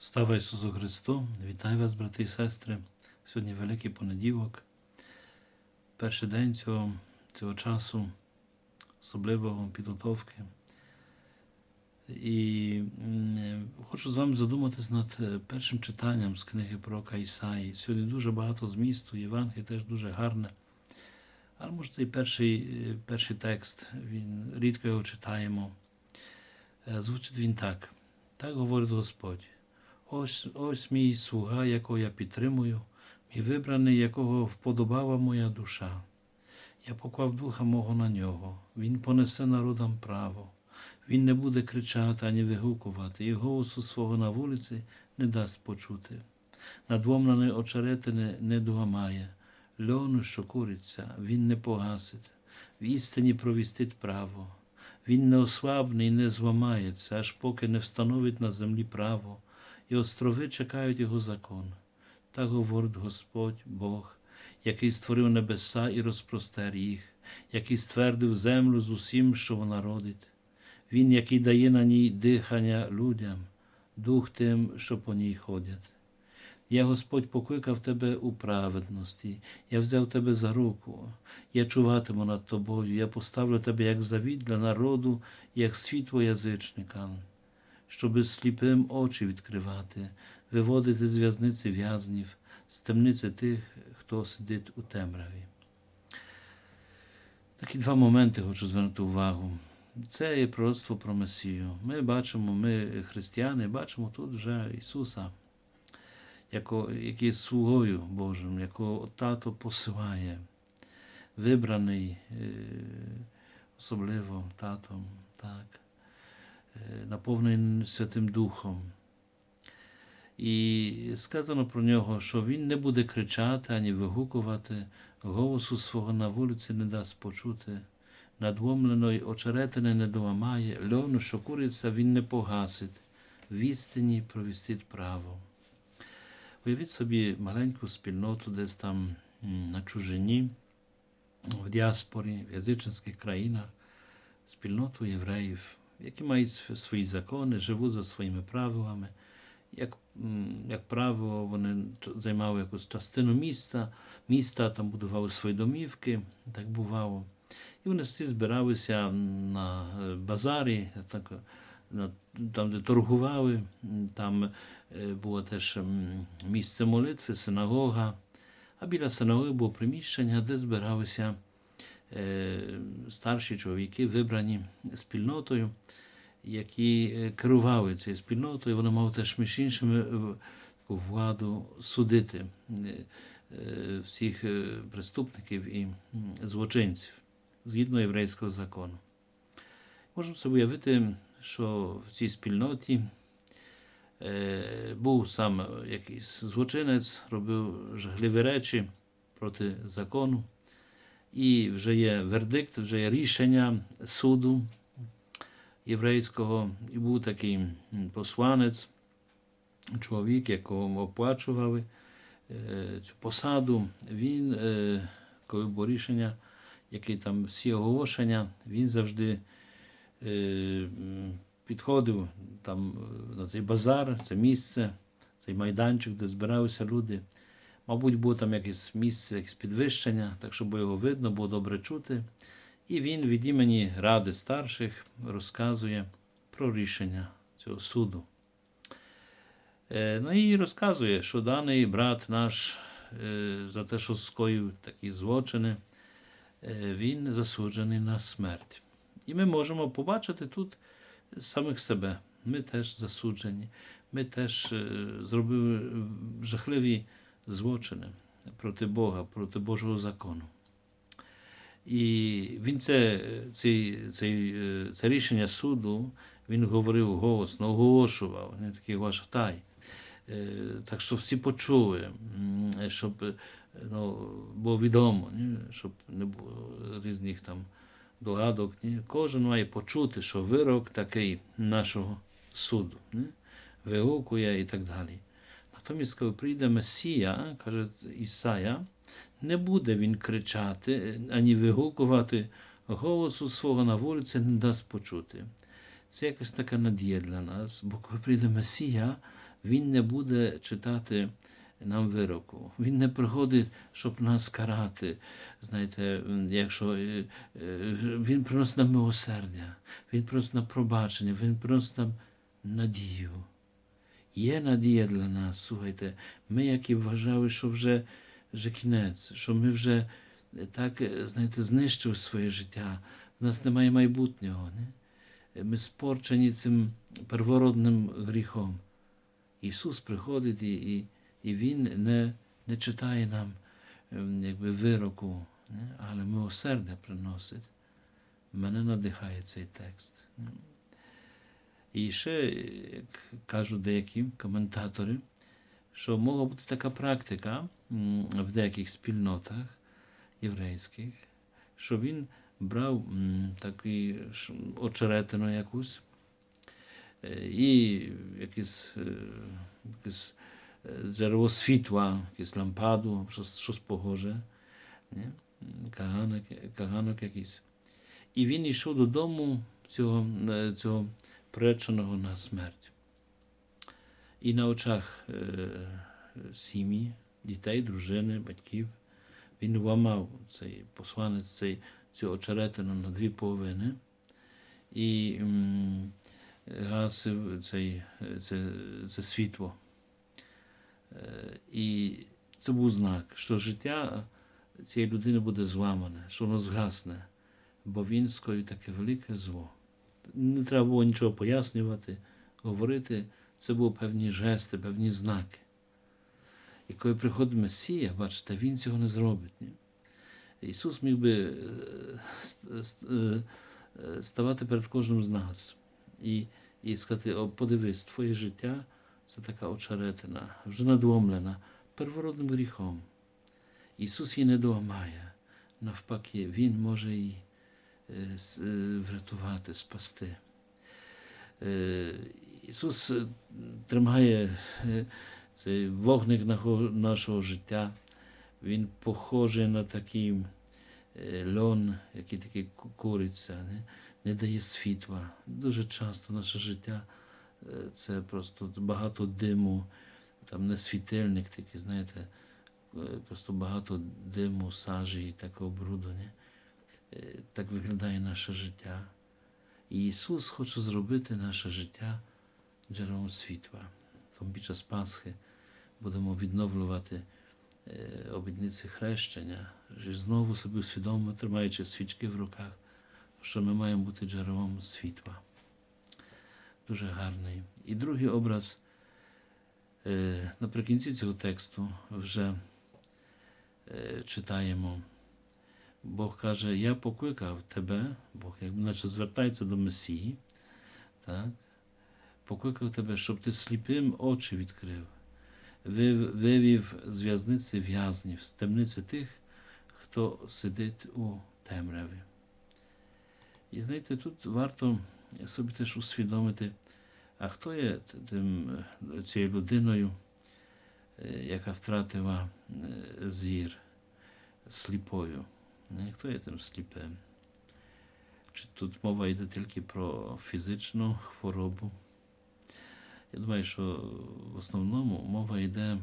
Слава Ісусу Христу! Вітаю вас, брати і сестри. Сьогодні Великий понеділок, перший день цього, цього часу, особливого підготовки. І хочу з вами задуматись над е, першим читанням з книги пророка Ісаї. Сьогодні дуже багато змісту, Євангеліє теж дуже гарне. Але може цей перший, е, перший текст, він рідко його читаємо. Е, Звучить він так. Так говорить Господь. Ось, ось мій слуга, якого я підтримую, мій вибраний, якого вподобала моя душа. Я поклав духа мого на нього, він понесе народам право. Він не буде кричати ані вигукувати, і голосу свого на вулиці не дасть почути. Надломлений очеретини не доламає, льону, що куриться, він не погасить, в істині провістить право. Він не ослабний, не зламається, аж поки не встановить на землі право, і острови чекають його закон. Так говорить Господь Бог, який створив небеса і розпростер їх, який ствердив землю з усім, що вона родить. Він, який дає на ній дихання людям, дух тим, що по ній ходять. Я, Господь, покликав тебе у праведності, я взяв тебе за руку, я чуватиму над тобою, я поставлю тебе як завіт для народу, як світло язичникам, щоби сліпим очі відкривати, виводити з в'язниці в'язнів, з темниці тих, хто сидить у темряві. Такі два моменти хочу звернути увагу. Це є пророцтво про Месію. Ми бачимо, ми, християни, бачимо тут вже Ісуса, який є слугою Божим, якого тато посилає, вибраний е, особливо татом, так, наповнений Святим Духом. І сказано про нього, що він не буде кричати ані вигукувати, голосу свого на вулиці не дасть почути, надломленої очеретини не доламає, льону, що куриться, він не погасить, в істині провістить право. Уявіть собі маленьку спільноту десь там на чужині, в діаспорі, в язичницьких країнах, спільноту євреїв, які мають свої закони, живуть за своїми правилами. Як, як правило, вони займали якусь частину міста, міста, там будували свої домівки, так бувало. І вони всі збиралися на е, базарі, так, на, там, де торгували, там е, було теж місце молитви, синагога. А біля синагоги було приміщення, де збиралися старші чоловіки, вибрані спільнотою, які е, керували цією спільнотою. Вони мали теж між іншими таку владу судити е, е, всіх е, преступників і злочинців згідно єврейського закону. Можемо собі уявити, що в цій спільноті е, був сам якийсь злочинець, робив жахливі речі проти закону, і вже є вердикт, вже є рішення суду єврейського, і був такий посланець, чоловік, якого оплачували е, цю посаду. Він, е, коли було рішення, який там всі оголошення, він завжди е, підходив там на цей базар, це місце, цей майданчик, де збиралися люди. Мабуть, було там якесь місце, якесь підвищення, так щоб його видно, було добре чути. І він від імені Ради старших розказує про рішення цього суду. Е, Ну і розказує, що даний брат наш е, за те, що скоїв такі злочини, е, він засуджений на смерть. І ми можемо побачити тут самих себе. Ми теж засуджені, ми теж зробили жахливі злочини проти Бога, проти Божого закону. І він це, цей, цей, е, це рішення суду він говорив голосно, оголошував, він такий глаштай. Е, Так що всі почули, щоб ну, було відомо, ні? щоб не було різних там догадок. Ні? Кожен має почути, що вирок такий нашого суду, ні? вигукує і так далі. Натомість, коли прийде Месія, каже Ісая, не буде він кричати ані вигукувати, голосу свого на вулиці не дасть почути. Це якась така надія для нас, бо коли прийде Месія, Він не буде читати нам вироку. Він не приходить, щоб нас карати. Знаєте, якщо е, е, він приносить нам милосердя, він приносить нам пробачення, він приносить нам надію. Є надія для нас, слухайте. Ми, які вважали, що вже, вже кінець, що ми вже е, так, е, знаєте, знищили своє життя, в нас немає майбутнього. Не? Ми спорчені цим первородним гріхом. Ісус приходить і, і, і Він не, не читає нам ем, якби, вироку, не? але милосердя приносить. Мене надихає цей текст. Не. І ще, як кажуть деякі коментатори, що могла бути така практика в деяких спільнотах єврейських, що він брав м, такий очеретину якусь е, і якесь, е, якесь е, джерело світла, якесь лампаду, щось, щось похоже, ні? Каганок, каганок якийсь. І він йшов додому цього, е, цього приреченого на смерть. І на очах е, сім'ї, дітей, дружини, батьків, він ламав цей посланець цей, цю очеретину на дві половини і м, гасив цей, це, це світло. Е, і це був знак, що життя цієї людини буде зламане, що воно згасне, бо він скоїв таке велике зло не треба було нічого пояснювати, говорити. Це були певні жести, певні знаки. І коли приходить Месія, бачите, Він цього не зробить. Ні? Ісус міг би е, е, ставати перед кожним з нас і, і сказати: О, подивись, твоє життя це така очеретина, вже надломлена первородним гріхом. Ісус її не доламає. Навпаки, Він може її врятувати, спасти. Е, Ісус е, тримає е, цей вогник нашого життя. Він похожий на такий е, льон, який такий ку- куриця, не, не дає світла. Дуже часто наше життя е, це просто багато диму, там не світильник, такий, знаєте, е, просто багато диму, сажі і такого бруду. Не? Е, Так виглядає наше життя. І Ісус хоче зробити наше життя джерелом світла. Тому під час Пасхи будемо відновлювати е, обідниці хрещення, що знову собі свідомо, тримаючи свічки в руках, що ми маємо бути джерелом світла. Дуже гарний. І другий образ е, наприкінці цього тексту вже читаємо. Бог каже, я покликав тебе, Бог якби наче звертається до Месії, так? покликав тебе, щоб ти сліпим очі відкрив, вивів з в'язниці в'язнів, з темниці тих, хто сидить у темряві. І знаєте, тут варто собі теж усвідомити, а хто є тим, цією людиною, е, яка втратила е, зір сліпою. Хто є тим сліпим? Чи тут мова йде тільки про фізичну хворобу? Я думаю, що в основному мова йде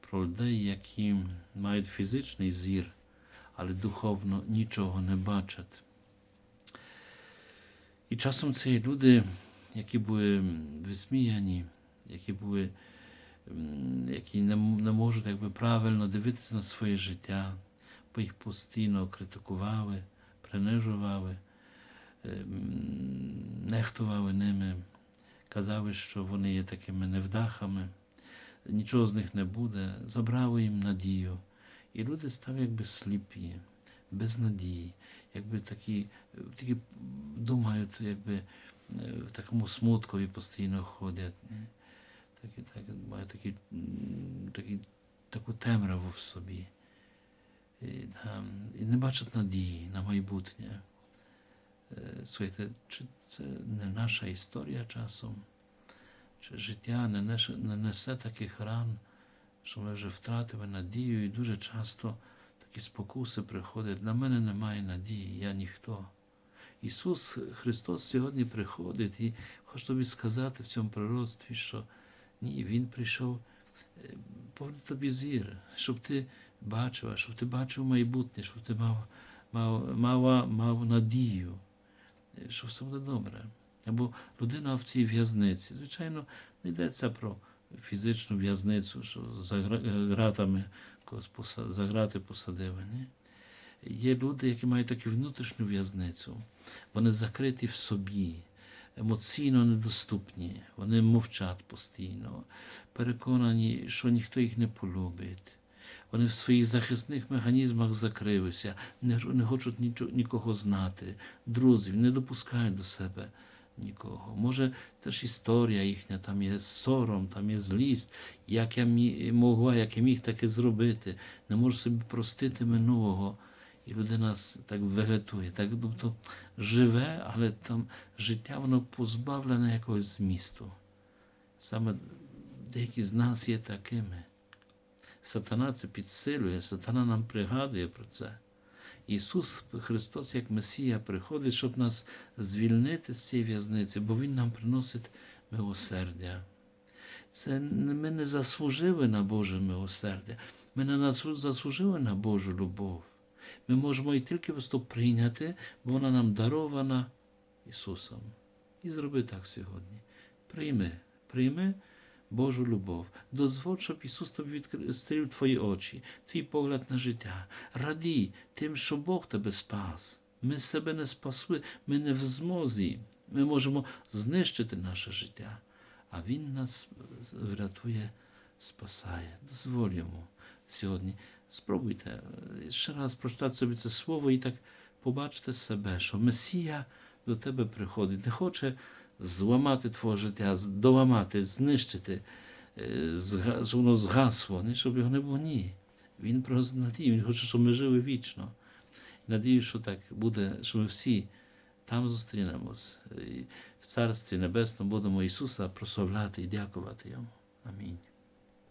про людей, які мають фізичний зір, але духовно нічого не бачать. І часом це люди, які були висміяні, які були, які не, не можуть якби, правильно дивитися на своє життя, їх постійно критикували, принижували, ем, нехтували ними, казали, що вони є такими невдахами, нічого з них не буде, забрали їм надію. І люди стали якби сліпі, без надії, якби такі, е, такі думають, якби е, в такому смуткові постійно ходять. Такі, так, мають такі, такі, таку темряву в собі. І, не бачать надії на майбутнє. Е, Слухайте, чи це не наша історія часом? Чи життя не несе, не несе таких ран, що ми вже втратили надію, і дуже часто такі спокуси приходять. На мене немає надії, я ніхто. Ісус Христос сьогодні приходить і хоче тобі сказати в цьому пророцтві, що Ні, Він прийшов е, повернути тобі зір, щоб ти бачила, щоб ти бачив майбутнє, щоб ти мав, мав, мав, мав надію, що все буде добре. Або людина в цій в'язниці. Звичайно, не йдеться про фізичну в'язницю, що за гра- гратами когось за грати посадили. Ні? Є люди, які мають таку внутрішню в'язницю. Вони закриті в собі, емоційно недоступні, вони мовчать постійно, переконані, що ніхто їх не полюбить. Вони в своїх захисних механізмах закрилися, не, не хочуть нічого, нікого знати, друзів, не допускають до себе нікого. Може, теж історія їхня, там є сором, там є злість, як я мі- могла, як я міг таке зробити, не можу собі простити минулого. І людина так вегетує, так тобто живе, але там життя воно позбавлене якогось змісту. Саме деякі з нас є такими. Сатана це підсилює, сатана нам пригадує про це. Ісус Христос, як Месія, приходить, щоб нас звільнити з цієї в'язниці, бо Він нам приносить милосердя. Це ми не заслужили на Боже милосердя, ми не заслужили на Божу любов. Ми можемо її тільки просто прийняти, бо вона нам дарована Ісусом. І зроби так сьогодні. Прийми, прийми Божу любов. Дозволь, щоб Ісус тобі відкрив твої очі, твій погляд на життя. Радій тим, що Бог тебе спас. Ми себе не спасли, ми не в змозі. Ми можемо знищити наше життя, а Він нас врятує, спасає. Дозволь йому сьогодні. Спробуйте ще раз прочитати собі це слово і так побачити себе, що Месія до тебе приходить, не хоче зламати твого життя, доламати, знищити, е, щоб воно згасло, не щоб його не було ні. Він про надію, він хоче, щоб ми жили вічно. Надію, що так буде, що ми всі там зустрінемось. І в Царстві Небесному будемо Ісуса прославляти і дякувати Йому. Амінь.